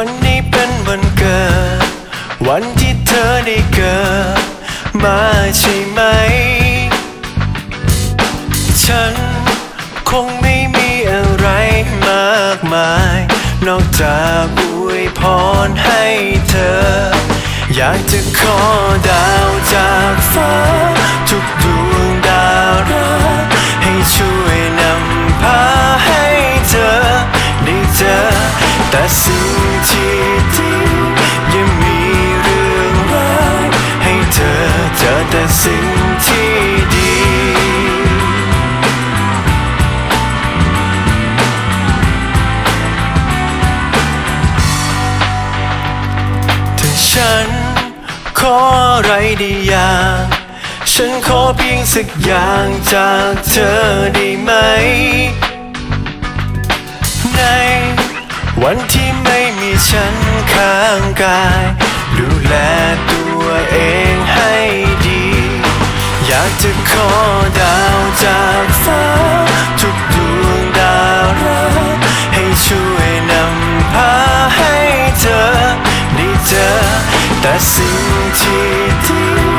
ันนี้เป็นวันเกิด วันที่เธอได้เกิด มาใช่ไหม ฉันคงไม่มีอะไรมากมาย นอกจากอวยพรให้เธอ อยากจะขอดาวจากฟ้า ทุกดวงดาวรักให้ช่วยนำพาให้เธอได้เจอแต่ สิ่งที่ดียังมีเรื่องร้ายให้เธอเจอแต่สิ่งที่ดีถ้าฉันขออะไรได้อย่างฉันขอเพียงสักอย่างจากเธอได้ไหม ในวันที่ ม่มีฉันข้างกาย ดูแลตัวเองให้ดี อยากจะขอดาวจากฟ้า ทุกดวงดาวรักให้ช่วยนำพาให้เธอได้เจอแต่สิ่งที่ดี